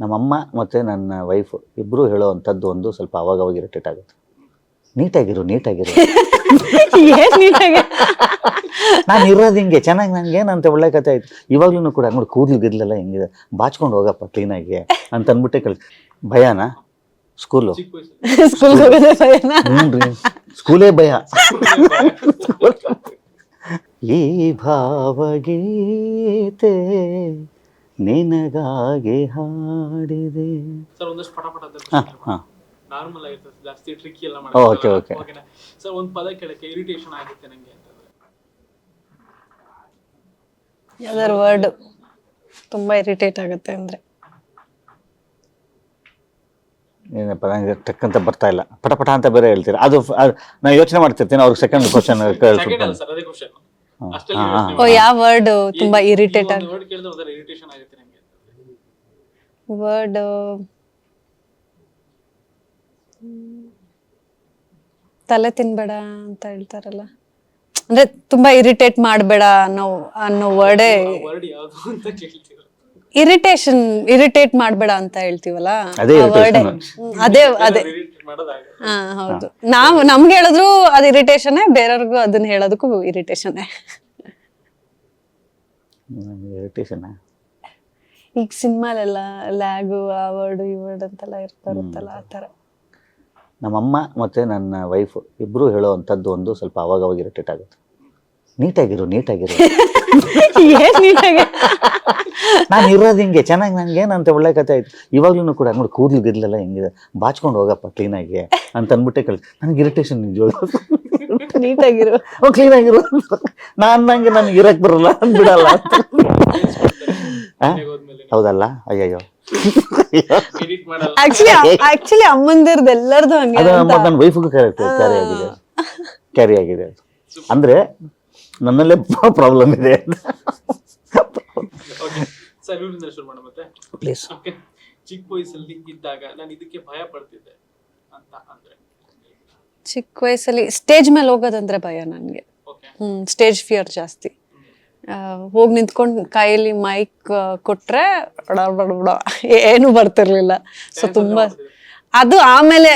ನಮ್ಮಮ್ಮ ಮತ್ತು ನನ್ನ ವೈಫ್ ಇಬ್ಬರು ಹೇಳೋವಂಥದ್ದು ಒಂದು ಸ್ವಲ್ಪ ಅವಾಗ ಅವಾಗ ಇರಿಟೇಟ್ ಆಗುತ್ತೆ. ನೀಟಾಗಿರು ನೀಟಾಗಿರು. ಏನ್ ನೀಟಾಗಿ ನಾನು ಇರೋದು ಹಿಂಗೆ ಚೆನ್ನಾಗಿ ನನಗೆ ಏನಂತ ಒಳ್ಳೆ ಕತೆ ಆಯ್ತು. ಇವಾಗ್ಲೂ ಕೂಡ ನೋಡಿ ಕೂದಲು ಗಿದ್ಲೆಲ್ಲ ಹೆಂಗಿದೆ. ಬಾಚ್ಕೊಂಡು ಹೋಗಪ್ಪ ಕ್ಲೀನಾಗಿ ಅಂತ ಅಂದ್ಬಿಟ್ಟೆ ಕಲ್ ಭಯನಾ? ಸ್ಕೂಲು? ಸ್ಕೂಲ್ ಹೋಗೋದೇ ಭಯನಾ? ಹ್ಞೂ ಸ್ಕೂಲೇ ಭಯ. ಈ ಭಾವಗೀತೆ ನಿನಗಾಗಿ ಹಾಡಿದೆ. ಸರ್ ಒಂದಷ್ಟು ಪಟ ಪಟ ನಾರ್ಮಲ್ ಆಗಿರ್ತದೆ ಜಾಸ್ತಿ ಟ್ರಿಕ್ಕಿ ಎಲ್ಲ ಓಕೆ ಓಕೆನಾ ಸರ್ ಒಂದು ಪದ ಕೇಳಕ್ಕೆ ಇರಿಟೇಷನ್ ಆಗುತ್ತೆ ನಂಗೆ ಅಂತಂದ್ರೆ. ಯಾವ್ದಾರು ವರ್ಡ್ ತುಂಬಾ ಇರಿಟೇಟ್ ಆಗುತ್ತೆ ಅಂದ್ರೆ. ಏನಪ್ಪ ನನಗೆ ಟಕ್ ಅಂತ ಬರ್ತಾ ಇಲ್ಲ. ಪಟ ಪಟ ಅಂತ ಬೇರೆ ಹೇಳ್ತೀರಾ? ಅದು ಅದು ನಾನು ಯೋಚನೆ ಮಾಡ್ತಿರ್ತೀನಿ ಅವ್ರಿಗೆ ಸೆಕೆಂಡ್ ಕ್ವಶನ್ ಸೆಕೆಂಡ್ ಸರ್ ಅದೇ ಕ್ವಶನ್ ಓ. ಯಾವ ವರ್ಡ್ ತುಂಬಾ ಇರಿಟೇಟ್ ಒಂದು ಕೇಳಿದ್ರೆ ಒಂಥರ ಇರಿಟೇಷನ್ ಆಗುತ್ತೆ ನಂಗೆ ವರ್ಡ್ ತಲೆ ತಿನ್ಬೇಡ ಅಂತ ಹೇಳ್ತಾರಲ್ಲ. ಅಂದ್ರೆ ತುಂಬಾ ಇರಿಟೇಟ್ ಮಾಡಬೇಡ ಅನ್ನೋ ಅನ್ನೋ ವರ್ಡೇ ವರ್ಡ್ ಯಾವುದು ಅಂತ ಕೇಳ್ತೀರ ಇರಿಟೇಷನ್ ಇರಿಟೇಟ್ ಮಾಡ್ಬೇಡ ಅಂತ ಹೇಳ್ತೀವಲ್ಲ? ಅದೇ ಆ word ಏ. irritation. ಹ್ಮ್, ಅದೇ ಅದೇ. ಹಾ ಹೌದು. ನಾವು ನಮ್ಗೆ ಹೇಳಿದ್ರು ಅದು ಇರಿಟೇಷನ್ ಬೇರೆಯವ್ರಿಗೂ ಅದನ್ನ ಹೇಳೋದಕ್ಕೂ ಇರಿಟೇಷನ್ ಇರಿಟೇಷನ್ ಈಗ ಸಿನಿಮಾಲೆಲ್ಲ ಲ್ಯಾಗು ಆ ವರ್ಡ್ ಈ ವರ್ಡ್ ಅಂತೆಲ್ಲ ಇರ್- ಬರುತ್ತಲ್ಲ ಆ ಥರ. ನಮ್ಮಮ್ಮ ಮತ್ತು ನನ್ನ ವೈಫ್ ಇಬ್ಬರು ಹೇಳೋವಂಥದ್ದು ಒಂದು ಸ್ವಲ್ಪ ಅವಾಗ ಅವಾಗ ಇರಿಟೇಟ್ ಆಗುತ್ತೆ. ನೀಟಾಗಿರು ನೀಟಾಗಿರು. ಏನ್ ನೀಟಾಗಿ ನಾನು ಇರೋದು ಹಿಂಗೆ. ಚೆನ್ನಾಗಿ ನನಗೆ ಏನಂತ ಒಳ್ಳೆ ಕತೆ ಆಯ್ತು. ಇವಾಗ್ಲೂ ಕೂಡ ನೋಡಿ ಕೂದಲು ಗಿದ್ಲೆಲ್ಲ ಹೆಂಗಿದೆ. ಬಾಚ್ಕೊಂಡು ಹೋಗಪ್ಪ ಕ್ಲೀನಾಗಿ ಅಂತ ಅಂದ್ಬಿಟ್ಟೆ ಕಲ್ ನನಗೆ ಇರಿಟೇಷನ್ ನಿಜವಾಗ ನೀಟಾಗಿರು. ಓ ಕ್ಲೀನಾಗಿರು ನಾನು ನಂಗೆ ನನಗೆ ಇರಕ್ಕೆ ಬರಲ್ಲ ಬಿಡಲ್ಲ ಅಂತ. ಆ? ಹೌದಲ್ಲ? ಅಯ್ಯಯ್ಯೋ. ಎಡಿಟ್ ಮಾಡಲ್ಲ. ಆಕ್ಚುಲಿ ಆಕ್ಚುಲಿ ಅಮ್ಮಂದಿರ್ದು ಎಲ್ಲರದು ಹಂಗೆ ಅದು ನನ್ನ ವೈಫ್ಗೂ ಕ್ಯಾರಿ ಕ್ಯಾರಿ ಆಗಿದೆ. ಕ್ಯಾರಿ ಆಗಿದೆ. ಅದು ಅಂದರೆ ನನ್ನಲ್ಲೇ ಪ್ರಾಬ್ಲಮ್ ಇದೆ ಓಕೆ ಸರ್ ಇವ್ರಿಂದ ಶುರು ಮಾಡೋಣ ಮತ್ತೆ? ಪ್ಲೀಸ್ ಓಕೆ ಚಿಕ್ಕ ವಯಸ್ಸಲ್ಲಿ ಇದ್ದಾಗ ನಾನು ಇದಕ್ಕೆ ಭಯ ಪಡ್ತಿದ್ದೆ ಅಂತ ಅಂದ್ರೆ? ಚಿಕ್ಕ ವಯಸ್ಸಲ್ಲಿ ಸ್ಟೇಜ್ ಮೇಲೆ ಹೋಗೋದಂದ್ರೆ ಭಯ ನನಗೆ. ಓಕೆ ಹ್ಮ್ ಸ್ಟೇಜ್ ಫಿಯರ್ ಜಾಸ್ತಿ. ಹೋಗಿ ನಿಂತ್ಕೊಂಡು ಕೈಯಲ್ಲಿ ಮೈಕ್ ಕೊಟ್ರೆ ಬಡ ಬಡ ಬಡ ಏನು ಬರ್ತಿರ್ಲಿಲ್ಲ. ಸೊ ತುಂಬಾ ಅದು ಆಮೇಲೆ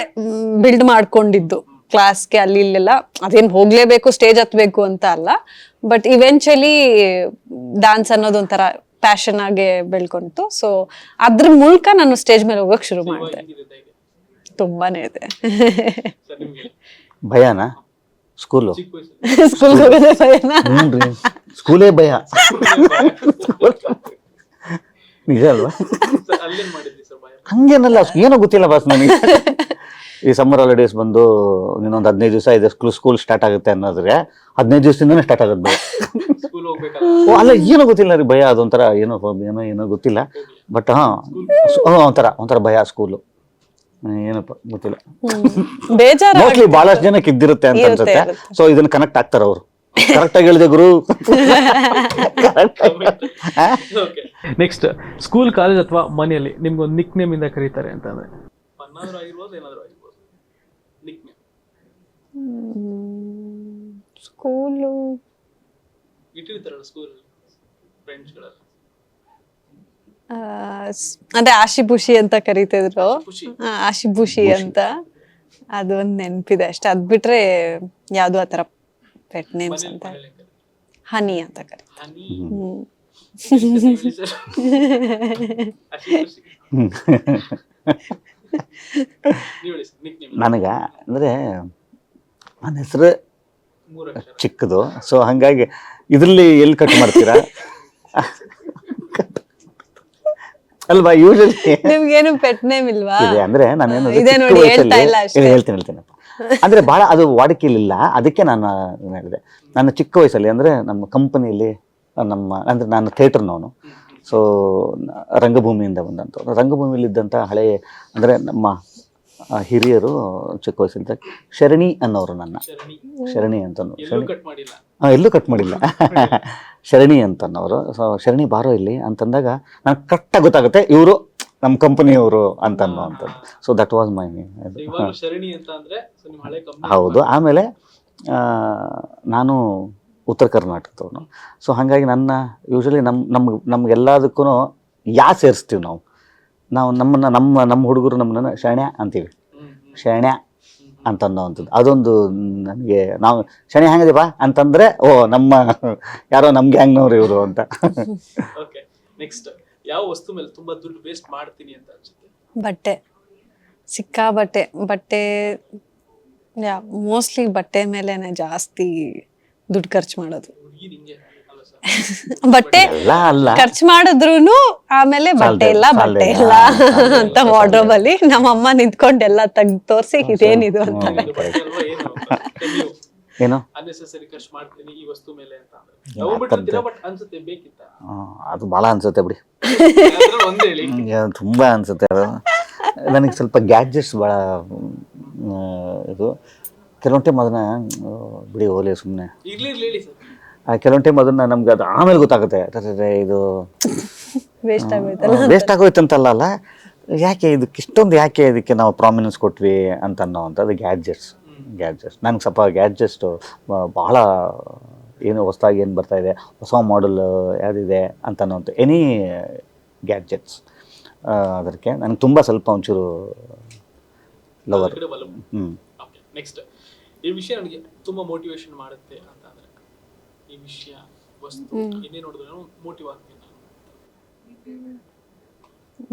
ಬಿಲ್ಡ್ ಮಾಡ್ಕೊಂಡಿದ್ದು. ಕ್ಲಾಸ್ಗೆ ಅಲ್ಲಿ ಇಲ್ಲೆಲ್ಲ ಅದೇನು ಹೋಗ್ಲೇಬೇಕು ಸ್ಟೇಜ್ ಹತ್ಬೇಕು ಅಂತ ಅಲ್ಲ. ಬಟ್ ಇವೆಂಚುಲಿ ಡ್ಯಾನ್ಸ್ ಅನ್ನೋದು ಒಂಥರ ಪ್ಯಾಷನ್ ಆಗಿ ಬೆಳ್ಕೊಂತು. ಸೊ ಅದ್ರ ಮೂಲಕ ನಾನು ಸ್ಟೇಜ್ ಮೇಲೆ ಹೋಗಕ್ ಶುರು ಮಾಡಿದೆ. ತುಂಬಾನೇ ಇದೆ. ಭಯನಾ? ಸ್ಕೂಲು ಸ್ಕೂಲ್ ಹೋಗೋದೇ ಭಯನಾ? ಸ್ಕೂಲೇ ಭಯ. ನಿಜ ಅಲ್ವಾ? ಸರ್ ಅಲ್ಲೇನ್ ಮಾಡಿದ್ರಿ ಸರ್ ಹಂಗೇನಲ್ಲ ಏನೋ ಗೊತ್ತಿಲ್ಲ ಬಾಸ್ ನನಗೆ. ಈ ಸಮ್ಮರ್ ಹಾಲಿಡೇಸ್ ಬಂದು ಇನ್ನೊಂದು ಹದಿನೈದು ದಿವಸ ಇದೆ ಸ್ಕೂಲ್ ಸ್ಕೂಲ್ ಸ್ಟಾರ್ಟ್ ಆಗುತ್ತೆ ಅನ್ನೋದ್ರೆ ಹದಿನೈದು ದಿವಸದಿಂದನೇ ಸ್ಟಾರ್ಟ್ ಆಗುತ್ತೆ ಭಯ. ಓ ಅಲ್ಲ ಏನೋ ಗೊತ್ತಿಲ್ಲ ರೀ ಭಯ ಅದೊಂಥರ ಏನೋ ಏನೋ ಏನೋ ಗೊತ್ತಿಲ್ಲ. ಬಟ್ ಹಾಂ ಒಂಥರ ಒಂಥರ ಭಯ ಸ್ಕೂಲು ಏನಪ್ಪ ಗೊತ್ತಿಲ್ಲ. ಬೇಜಾರ ಮೋಸ್ಟ್ಲಿ ಬಹಳಷ್ಟು ಜನಕ್ಕೆ ಇದ್ದಿರುತ್ತೆ ಅಂತ ಇರುತ್ತೆ, ಅನ್ಸುತ್ತೆ. ಇರುತ್ತೆ. ಸೊ ಇದನ್ನ ಕನೆಕ್ಟ್ ಆಗ್ತಾರೆ ಅವರು. ಕರೆಕ್ಟ್ ಆಗಿ ಹೇಳಿದೆ ಗುರು. ಓಕೆ ನೆಕ್ಸ್ಟ್ ಸ್ಕೂಲ್ ಕಾಲೇಜ್ ಅಥವಾ ಮನೆಯಲ್ಲಿ ನಿಮ್ಗೊಂದು ನಿಕ್ ನೇಮ್ ಇಂದ ಕರೀತಾರೆ ಅಂತಂದ್ರೆ? ಏನಾದ್ರೂ ಸ್ಕೂಲು ಇಟ್ಟಿರ್ತಾರಲ್ಲ ಸ್ಕೂಲ್ ಫ್ರೆಂಡ್ಸ್ಗಳೆಲ್ಲ ಅದೇ ಆಶಿಭೂಷಿ ಅಂತ ಕರಿತಿದ್ರು. ಆಶಿಭೂಷಿ. ಅಂತ. ಅದು ಒಂದ್ ನೆನಪಿದೆ ಅಷ್ಟೇ. ಅದ್ ಬಿಟ್ರೆ ಯಾವ್ದು ಆ ಥರ ಪೆಟ್ ನೇಮ್ಸ್ ಅಂತ. ಹನಿ ಅಂತ ಕರಿ ಹನಿ. ಹ್ಮ್. ಸರ್ ಅಶಿ ಖುಷಿ ನೀವು ಹೇಳಿ ಸರ್ ನಿಕ್ ನೇಮ್ ನನಗ ಅಂದ್ರೆ ನನ್ನ ಹೆಸರು ಚಿಕ್ಕದು. ಸೊ ಹಂಗಾಗಿ ಇದ್ರಲ್ಲಿ ಎಲ್ಲಿ ಕಟ್ ಮಾಡ್ತೀರಾ? ಅಲ್ವಾ ಯೂಶಲಿ ನಿಮ್ಗೇನು ಪೆಟ್ ನೇಮ್ ಇಲ್ವಾ? ಇದೆ ಅಂದ್ರೆ ನಾನೇನು ಇದೆ ನೋಡಿ, ಹೇಳ್ತಾ ಇಲ್ಲ ಅಷ್ಟೇ. ಇಲ್ಲ, ಹೇಳ್ತೀನಿ ಹೇಳ್ತೀನಪ್ಪ ಅಂದ್ರೆ ಬಹಳ ಅದು ವಾಡಿಕೆಲಿಲ್ಲ ಅದಕ್ಕೆ ನಾನು ಹೇಳಿದೆ ನನ್ನ ಚಿಕ್ಕ ವಯಸ್ಸಲ್ಲಿ ಅಂದ್ರೆ ನಮ್ಮ ಕಂಪನಿಯಲ್ಲಿ ನಮ್ಮ ಅಂದ್ರೆ ನಾನು ಥಿಯೇಟರ್ನವನು ಸೊ ರಂಗಭೂಮಿಯಿಂದ ಬಂದಂತ ರಂಗಭೂಮಿಯಲ್ಲಿ ಇದ್ದಂತ ಹಳೆ ಅಂದ್ರೆ ನಮ್ಮ ಆ, ಹಿರಿಯರು ಚಿಕ್ಕ ವಯಸ್ಸಿಂದ ಶರಣಿ ಅನ್ನೋರು ನನ್ನ. ಶರಣಿ. ಅಂತ ಎಲ್ಲೂ ಕಟ್ ಮಾಡಿಲ್ಲ. ಶರಣಿ ಅಂತನ್ನೋರು ಸೊ ಶರಣಿ ಬಾರೋ ಇಲ್ಲಿ ಅಂತಂದಾಗ ನನಗೆ ಕರೆಕ್ಟಾಗಿ ಗೊತ್ತಾಗುತ್ತೆ ಇವರು ನಮ್ಮ ಕಂಪನಿಯವರು ಅಂತ ಅಂಥದ್ದು so that was my name ಅಂತ ಹೌದು. ಆಮೇಲೆ ನಾನು ಉತ್ತರ ಕರ್ನಾಟಕದವನು. ಸೊ ಹಾಗಾಗಿ ನನ್ನ ಯೂಶಲಿ ನಮ್ಮ ನಮ್ಗೆ ನಮ್ಗೆಲ್ಲದಕ್ಕೂ ಯಾ ಸೇರಿಸ್ತೀವಿ ನಾವು? ನಾವು ನಮ್ಮನ್ನು ನಮ್ಮ ನಮ್ಮ ಹುಡುಗರು ನಮ್ಮನ್ನ ಶಣ್ಯ ಅಂತೀವಿ. ಶಣ್ಯ ಅಂತ ಅನ್ನೋವಂಥದ್ದು ಅದೊಂದು ನನಗೆ ನಾವು ಶನಿ ಹೆಂಗದೀಪ ಅಂತಂದ್ರೆ ಓ ನಮ್ಮ ಯಾರೋ ನಮ್ಮ ಗ್ಯಾಂಗ್ನವ್ರು ಇವರು ಅಂತ. ಓಕೆ ನೆಕ್ಸ್ಟ್ ಯಾವ ವಸ್ತು ಮೇಲೆ ತುಂಬಾ ದುಡ್ಡು ವೇಸ್ಟ್ ಮಾಡ್ತೀನಿ ಅಂತ ಅನ್ಸುತ್ತೆ? ಬಟ್ಟೆ. ಸಿಕ್ಕಾ ಬಟ್ಟೆ. ಬಟ್ಟೆ ಯಾ ಮೋಸ್ಟ್ಲಿ ಬಟ್ಟೆ ಮೇಲೆನೆ ಜಾಸ್ತಿ ದುಡ್ಡು ಖರ್ಚು ಮಾಡೋದು. ಹುಡುಗಿ ಬಟ್ಟೆ ಎಲ್ಲ ಅಲ್ಲ. ಖರ್ಚು ಮಾಡಿದ್ರು ಆಮೇಲೆ ಬಟ್ಟೆ ಇಲ್ಲ ಬಟ್ಟೆ ಇಲ್ಲ. ಅಂತ ವಾರ್ಡ್ರೋಬ್ ಅಲ್ಲಿ ನಮ್ಮಮ್ಮ ನಿಂತ್ಕೊಂಡೆಲ್ಲ ತೆಗ್ದು ತೋರಿಸಿ ಇದೇನಿದು ಅಂತ ಏನು ಅಂತ ಏನು? ಅನ್ನೆಸೆಸರಿ ಖರ್ಚು ಮಾಡ್ತೀನಿ ಈ ವಸ್ತು ಮೇಲೆ ಅಂತ ಅಂದ್ರೆ. ತಗೊಂಡ್ಬಿಟ್ಟಿರ್ತೀರಾ ಬಟ್ ಅನ್ಸುತ್ತೆ ಬೇಕಿತ್ತ? ಅದು ಭಾಳ ಅನ್ಸುತ್ತೆ ಬಿಡಿ. ತುಂಬಾ ಅನ್ಸುತ್ತೆ ಅದು. ನನಗೆ ಸ್ವಲ್ಪ ಗ್ಯಾಜೆಟ್ಸ್ ಭಾಳ ಇದು. ಕೆಲವೊಂದು ಟೈಮ್ ಅದನ್ನ ಬಿಡಿ ಹೋಲಿ ಸುಮ್ಮನೆ ಕೆಲವೊಂದು ಟೈಮ್ ಅದನ್ನ ನಮ್ಗೆ ಅದು ಆಮೇಲೆ ಗೊತ್ತಾಗುತ್ತೆ. ಇದು ವೇಸ್ಟ್ ಆಗೋಯ್ತಲ್ಲ ವೇಸ್ಟ್ ಆಗೋಯ್ತಂತಲ್ಲ ಅಲ್ಲ ಯಾಕೆ ಇದಕ್ಕೆ ಇಷ್ಟೊಂದು ಯಾಕೆ ಇದಕ್ಕೆ ನಾವು ಪ್ರಾಮಿನೆನ್ಸ್ ಕೊಟ್ವಿ ಅಂತ ಅನ್ನೋವಂಥದ್ದು ಗ್ಯಾಡ್ಜೆಟ್ಸ್ ಗ್ಯಾಡ್ಜೆಟ್ಸ್ ನನಗೆ ಸ್ವಲ್ಪ ಗ್ಯಾಡ್ಜೆಟ್ಸು ಭಾಳ ಏನು ಹೊಸದಾಗಿ ಏನು ಬರ್ತಾ ಇದೆ ಹೊಸ ಮಾಡಲ್ ಯಾವುದಿದೆ ಅಂತ ಅನ್ನೋಂಥ ಎನಿ ಗ್ಯಾಡ್ಜೆಟ್ಸ್ ಅದಕ್ಕೆ ನನಗೆ ತುಂಬ ಸ್ವಲ್ಪ ಒಂಚೂರು ಲವರ್ ಹ್ಞೂ ನೆಕ್ಸ್ಟ್ ಈ ವಿಷಯ ನನಗೆ ತುಂಬ ಮೋಟಿವೇಶನ್ ಮಾಡುತ್ತೆ ಅಂತ ಅಂದ್ರೆ ಈ ವಿಷಯ ವಸ್ತು ಇನ್ನೇ ನೋಡಿದ್ರೆ ಮೋಟಿವ್ ಆಗ್ತೀನಿ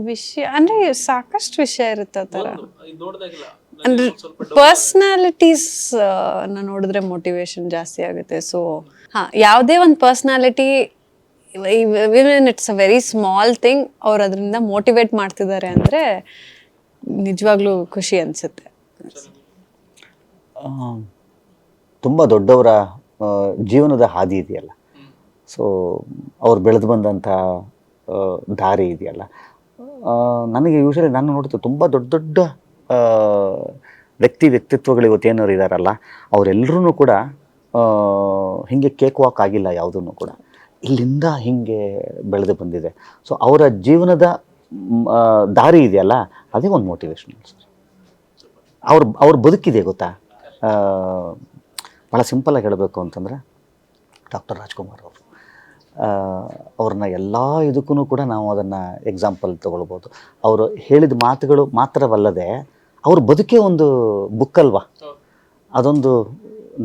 ವಿಷಯ ಅಂದ್ರೆ ಸಾಕಷ್ಟು ವಿಷಯ ಇರುತ್ತೆ ಆ ಥರ. ಒಂದು ಇದು ನೋಡಿದಾಗಿಲ್ಲ ಅಂದ್ರೆ ನನಗೆ ಸ್ವಲ್ಪ ಪರ್ಸ್ನಾಲಿಟೀಸ್ ನೋಡಿದ್ರೆ ಮೋಟಿವೇಶನ್ ಜಾಸ್ತಿ ಆಗುತ್ತೆ. ಸೊ ಹಾ ಯಾವುದೇ ಒಂದು personality it's a very small thing ಅವ್ರು ಅದರಿಂದ ಮೋಟಿವೇಟ್ ಮಾಡ್ತಿದ್ದಾರೆ ಅಂದ್ರೆ ನಿಜವಾಗ್ಲೂ ಖುಷಿ ಅನ್ಸುತ್ತೆ. ತುಂಬ ದೊಡ್ಡವರ ಜೀವನದ ಹಾದಿ ಇದೆಯಲ್ಲ. ಸೊ ಅವ್ರು ಬೆಳೆದು ಬಂದಂಥ ದಾರಿ ಇದೆಯಲ್ಲ. ನನಗೆ ಯೂಶಲಿ ನಾನು ನೋಡ್ತೀವಿ ತುಂಬ ದೊಡ್ಡ ದೊಡ್ಡ ವ್ಯಕ್ತಿ ವ್ಯಕ್ತಿತ್ವಗಳು ಇವತ್ತೇನವ್ರು ಇದ್ದಾರಲ್ಲ ಅವರೆಲ್ಲರೂ ಕೂಡ ಹೀಗೆ ಕೇಕ್ ವಾಕ್ ಆಗಿಲ್ಲ ಯಾವುದೂ ಕೂಡ. ಇಲ್ಲಿಂದ ಹೀಗೆ ಬೆಳೆದು ಬಂದಿದೆ. ಸೊ ಅವರ ಜೀವನದ ದಾರಿ ಇದೆಯಲ್ಲ, ಅದೇ ಒಂದು ಮೋಟಿವೇಶನ್ ಸರ್ ಅವ್ರ ಅವ್ರ ಬದುಕಿದೆ ಗೊತ್ತಾ? ಭಾಳ ಸಿಂಪಲಾಗಿ ಹೇಳಬೇಕು ಅಂತಂದರೆ ಡಾಕ್ಟರ್ ರಾಜ್ಕುಮಾರ್ ಅವರು. ಅವ್ರನ್ನ ಎಲ್ಲ ಇದಕ್ಕೂ ಕೂಡ ನಾವು ಅದನ್ನು ಎಕ್ಸಾಂಪಲ್ ತೊಗೊಳ್ಬೋದು. ಅವರು ಹೇಳಿದ ಮಾತುಗಳು ಮಾತ್ರವಲ್ಲದೆ ಅವ್ರ ಬದುಕೇ ಒಂದು ಬುಕ್ ಅಲ್ವಾ? ಅದೊಂದು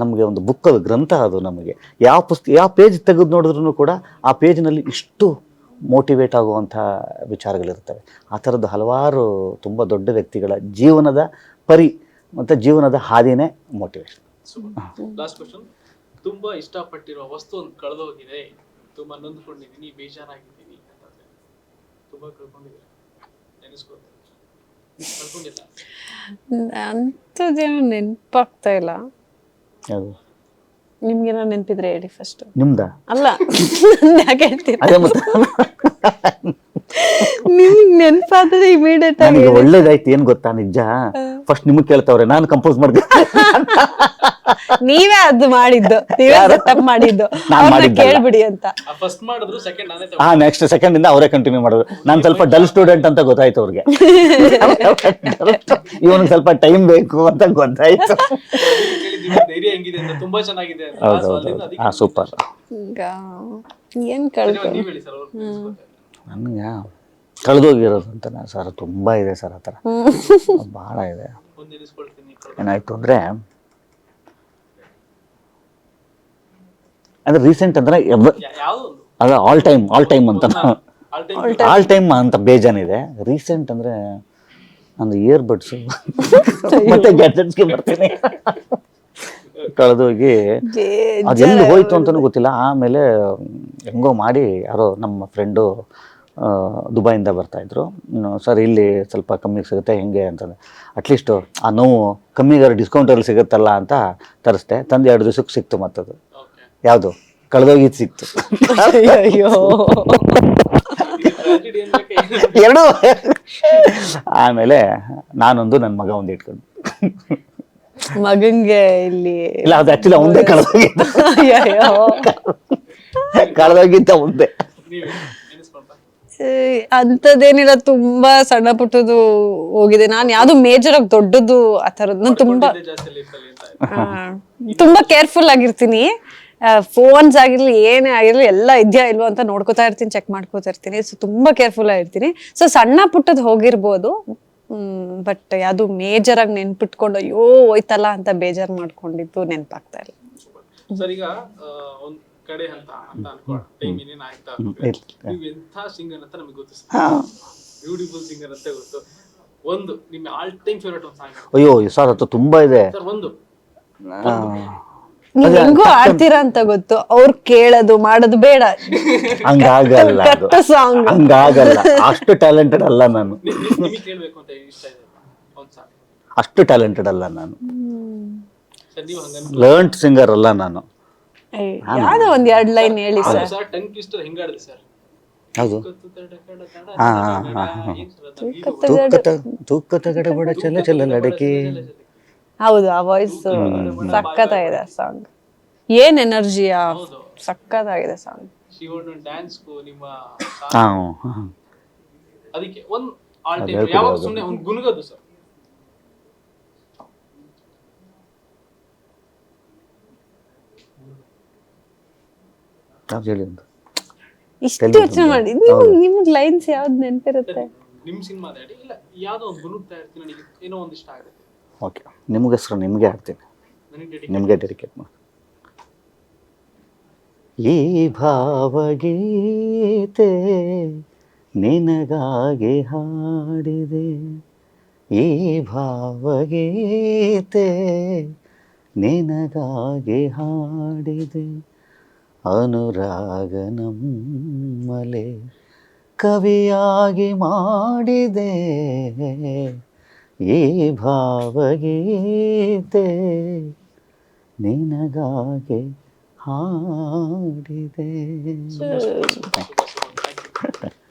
ನಮಗೆ ಒಂದು ಬುಕ್ ಗ್ರಂಥ ಅದು ನಮಗೆ. ಯಾವ ಪುಸ್ತಕ ಯಾವ ಪೇಜ್ ತೆಗೆದು ನೋಡಿದ್ರೂ ಕೂಡ ಆ ಪೇಜ್ನಲ್ಲಿ ಇಷ್ಟು ಮೋಟಿವೇಟ್ ಆಗುವಂಥ ವಿಚಾರಗಳಿರ್ತವೆ ಆ ಥರದ್ದು ಹಲವಾರು ತುಂಬ ದೊಡ್ಡ ವ್ಯಕ್ತಿಗಳ ಜೀವನದ ಪರಿ ಮತ್ತು ಜೀವನದ ಹಾದಿನೇ ಮೋಟಿವೇಶನ್ ಲಾಸ್ಟ್ ಕ್ವಶನ್ ತುಂಬಾ ಇಷ್ಟಪಟ್ಟಿರುವ ವಸ್ತು ಒಂದು ಕಳೆದೋಗಿದೆ. ತುಂಬಾ ನೊಂದ್ಕೊಂಡಿದ್ದೀನಿ ಬೇಜಾರಾಗಿದ್ದೀನಿ ಅಂತಂದ್ರೆ ತುಂಬಾ ಕಳ್ಕೊಂಡಿದ್ದೀರಾ? ನೆನೆಸ್ಕೊಳ್ತಾ ಕಳ್ಕೊಂಡಿಲ್ಲ. ಅಂಥದ್ದೇನು ನೆನಪಾಗ್ತಾ ಇಲ್ಲ. ಅದು ನಿಮ್ಗೇನೋ ನೆನಪಿದ್ರೆ ಹೇಳಿ ಫಸ್ಟ್ ನಿಮ್ದ? ಅಲ್ಲ ನಂದ್ ಯಾಕೆ ಹೇಳ್ತೀರಾ ಅದೇ ಮತ್ತೆ. ನಿಮ್ಗೆ ನೆನಪಾದ್ರೆ ಇಮಿಡಿಯೇಟ್ ಆಗಿ ನನಗೆ ಒಳ್ಳೇದಾಯ್ತು ಏನ್ ಗೊತ್ತಾ ನಿಜ? ಫಸ್ಟ್ ನಿಮಗೆ ಕೇಳ್ತಾವ್ರೆ ನಾನು ಕಂಪೋಸ್ ಮಾಡಿದೆ. ನೀವೇ ಅದು ಮಾಡಿದ್ದು. ನೀವೇ ಸೆಟಪ್ ಮಾಡಿದ್ದು. ನಾನ್ ಅವ್ರನ್ನ ಮಾಡಿದ್ದಲ್ಲ. ಕೇಳ್ಬಿಡಿ ಅಂತ. ಫಸ್ಟ್ ಮಾಡಿದ್ರು ಸೆಕೆಂಡ್ ನಾನೇ ಹಾ ನೆಕ್ಸ್ಟ್ ಸೆಕೆಂಡ್ ಇಂದ ಅವರೇ ಕಂಟಿನ್ಯೂ ಮಾಡೋದು ನಾನು ಸ್ವಲ್ಪ ಡಲ್ ಸ್ಟೂಡೆಂಟ್ ಅಂತ ಗೊತ್ತಾಯ್ತು ಅವ್ರಿಗೆ. ಇವನಿಗೆ ಸ್ವಲ್ಪ ಟೈಮ್ ಬೇಕು ಅಂತ ಗೊತ್ತಾಯ್ತು. ಕೇಳಿದ್ದೀವಿ ಧೈರ್ಯ ಹೆಂಗಿದೆ ಅಂತ ತುಂಬಾ ಚೆನ್ನಾಗಿದೆ ಅಂತ. ಹೌದು So ಹೌದು. ಅಲ್ಲಿಂದ ಅದಕ್ಕೆ ಹಾ ಸೂಪರ್ ಈಗ ಏನ್ ಸರಿ, ಕಳ್ಕೊ ನೀವ್ ಹೇಳಿ ಸರ್ ಅವ್ರು ನನಗೆ ಕಳೆದೋಗಿರೋದು ಅಂತ ಸರ್ ತುಂಬ ಇದೆ ಸರ್ ಆ ಥರ. ಭಾಳ ಇದೆ. ಒಂದ್ ನೆನೆಸ್ಕೊಳ್ತೀನಿ ಏನಾಯ್ತು ಅಂದರೆ ಅಂದ್ರೆ ರೀಸೆಂಟ್ ಅಂದ್ರೆ ಅದ ಆಲ್ ಟೈಮ್ ಆಲ್ ಟೈಮ್ ಅಂತ. ಆಲ್ ಟೈಮ್ ಆಲ್ ಟೈಮ್ ಅಂತ ಬೇಜಾನಿದೆ. ರೀಸೆಂಟ್ ಅಂದ್ರೆ ನಂದು ಇಯರ್ ಬಡ್ಸ್ ಮತ್ತೆ ಗ್ಯಾಜೆಟ್ಸ್ಗೆ ಬರ್ತೀನಿ. ಕಳೆದೋಗಿ ಅದೆಲ್ಲಿ ಎಲ್ಲಿ ಹೋಯ್ತು ಅಂತಲೂ ಗೊತ್ತಿಲ್ಲ. ಆಮೇಲೆ ಹೆಂಗೋ ಮಾಡಿ ಯಾರೋ ನಮ್ಮ ಫ್ರೆಂಡು ದುಬೈಯಿಂದ ಬರ್ತಾಯಿದ್ರು ಸರ್ ಇಲ್ಲಿ ಸ್ವಲ್ಪ ಕಮ್ಮಿಗೆ ಸಿಗುತ್ತೆ ಹೆಂಗೆ ಅಂತಂದ್ರೆ ಅಟ್ಲೀಸ್ಟು ಆ ನೋವು ಕಮ್ಮಿಗಾರ ಡಿಸ್ಕೌಂಟಲ್ಲಿ ಸಿಗುತ್ತಲ್ಲ ಅಂತ ತರಿಸ್ದೆ. ತಂದು ಎರಡು ದಿವ್ಸಕ್ಕೆ ಸಿಕ್ತು ಮತ್ತದು. ಯಾವುದು? ಕಳೆದೋಗಿದ್ ಸಿಕ್ತು. ಅಯ್ಯೋ ಎರಡು. ಆಮೇಲೆ ನಾನೊಂದು ನನ್ನ ಮಗ ಒಂದು ಇಟ್ಕೊಂಡು. ಮಗಂಗೆ ಇಲ್ಲಿ ಇಲ್ಲ ಅದು ಆಕ್ಚುಲಿ ಒಂದೇ ಕಳೆದೋಗಿದ್ದ. ಅಯ್ಯೋ ಕಳೆದೋಗಿದ್ದ ಒಂದೇ ಅಂಥದ್ದೇನಿಲ್ಲ ತುಂಬಾ ಸಣ್ಣ ಪುಟ್ಟದು ಹೋಗಿದೆ. ನಾನು ಯಾವ್ದು ಮೇಜರ್ ಆಗಿ ದೊಡ್ಡದು ಆ ಥರದ್ದು. ನಾನು ತುಂಬಾ ಜಾಸ್ತಿ ಲೈಫಲ್ಲಿ ಅಂತ ಆ, ತುಂಬಾ ಕೇರ್ಫುಲ್ ಆಗಿರ್ತೀನಿ. ಫೋನ್ಸ್ ಆಗಿರ್ಲಿ ಏನೇ ಆಗಿರ್ಲಿ ಎಲ್ಲ ಇದೆಯಾ ಇಲ್ವೋ ಅಂತ ನೋಡ್ಕೋತಾ ಇರ್ತೀನಿ ಚೆಕ್ ಮಾಡ್ಕೋತಾ ಇರ್ತೀನಿ. ಸೊ ತುಂಬಾ ಕೇರ್ಫುಲ್ ಆಗಿರ್ತೀನಿ ಸೊ ಸಣ್ಣ ಪುಟ್ಟದ್ ಹೋಗಿರ್ಬೋದು. ಬಟ್ ಯಾವುದು ಮೇಜರ್ ಆಗಿ ನೆನ್ಪಿಟ್ಕೊಂಡು ಅಯ್ಯೋ ಹೋಯ್ತಲ್ಲ ಅಂತ ಬೇಜಾರ್ ಮಾಡ್ಕೊಂಡಿದ್ದು ನೆನಪಾಗ್ತಾ ಇಲ್ಲ. ಸರ್ ಈಗ ಒಂದ್ ಕಡೆ ಅಂತ ಅಂತ ಅನ್ಕೊಳ್ಳೋಣ ಟೈಮ್ ಇನ್ನೇನ್ ಆಯ್ತಾ? ನೀವು ಎಂಥ ಸಿಂಗರ್ ಅಂತ ನಮಗೆ ಗೊತ್ತು ಬ್ಯೂಟಿಫುಲ್ ಸಿಂಗರ್ ಅಂತ ಗೊತ್ತು. ಒಂದು ನಿಮ್ಮ ಆಲ್ ಟೈಮ್ ಫೇವರೇಟ್ ಒಂದು ಸಾಂಗ್ ಅಯ್ಯೋ ಸರ್ ಅದು ತುಂಬಾ ಇದೆ. ಸರ್ ಒಂದು. ನೀವ್ ಹೆಂಗೋ ಆಡ್ತೀರಾ ಅಂತ ಗೊತ್ತು. ಅವ್ರು ಕೇಳೋದು ಮಾಡೋದು ಬೇಡ. ಹಂಗಾಗಲ್ಲ. ಅದು ಕಟ್ಟ ಸಾಂಗ್ ಹಂಗಾಗಲ್ಲ. ಅಷ್ಟು ಟ್ಯಾಲೆಂಟೆಡ್ ಅಲ್ಲ ನಾನು. ನಿಮಗೆ ಕೇಳ್ಬೇಕು ಅಂತ ಇಷ್ಟ ಇದೆ. ಒಂದ್ ಸಾಂಗ್ ಅಷ್ಟು ಟ್ಯಾಲೆಂಟೆಡ್ ಅಲ್ಲ ನಾನು. ಸರ್ ನೀವು ಲರ್ನ್ಡ್ ಸಿಂಗರ್ ಅಲ್ಲ ನಾನು. ಯಾವ್ದೋ ಒಂದ್ ಎರಡ್ ಲೈನ್ ಹೇಳಿ ಸರ್ ಸರ್ ಟಂಗ್ ಟ್ವಿಸ್ಟರ್ ಹೆಂಗಾಡಿದೆ ಸರ್ ಹೌದು. ಹಾ, ಹಾ, ಹಾ. ಹಾ. ತೂಕ ತಗಡ ತೂಕದ ತೂಕದ ಗಡಬಡ ಚಲ ಚಲ ಲಡಕಿ ಹೌದು ಆ ವಾಯ್ಸ್ ಸಕ್ಕತ್ತಾಗಿದೆ ಸಾಂಗ್ ಏನ್ ಎನರ್ಜಿ ಆ ಹೌದು. ಸಕ್ಕತ್ತಾಗಿದೆ ಸಾಂಗ್ ಶಿವಣ್ಣ ಡ್ಯಾನ್ಸ್ ನಿಮ್ಮ ಹಾ ಅದಕ್ಕೆ ಒಂದು ಆಲ್ ಟೈಮ್ ಯಾವಾಗ ಸುಮ್ಮನೆ ಒಂದ್ ಗುನುಗದು ಸರ್ ಇಷ್ಟು ಯೋಚನೆ ಮಾಡಿ. ನೀವು ನಿಮ್ಗೆ ಲೈನ್ಸ್ ಯಾವ್ದು ನೆನ್ಪಿರುತ್ತೆ? ನಿಮ್ಮ ಸಿನಿಮಾ ಇಲ್ಲ ಯಾವ್ದೋ ಒಂದು ಗುನುಗ್ತಾ ಇರ್ತೀನಿ ನನಗೆ ಏನೋ ಒಂದಿಷ್ಟ ಇಷ್ಟ ಆಗುತ್ತೆ. ಓಕೆ. ನಿಮಗೋಸ್ಕರ ನಿಮಗೆ ಆಡ್ತೀನಿ ನಿಮಗೆ ಡೆಡಿಕೇಟ್ ಮಾಡಿ. ಈ ಭಾವಗೀತೆ ನಿನಗಾಗಿ ಹಾಡಿದೆ. ಈ ಭಾವಗೀತೆ ನಿನಗಾಗಿ ಹಾಡಿದೆ. ಅನುರಾಗ ನಮ್ಮಲೆ ಕವಿಯಾಗಿ ಮಾಡಿದೆ. ಈ ಭಾವಗೀತೆ ನಿನಗಾಗಿ ಹಾಡಿದೆ.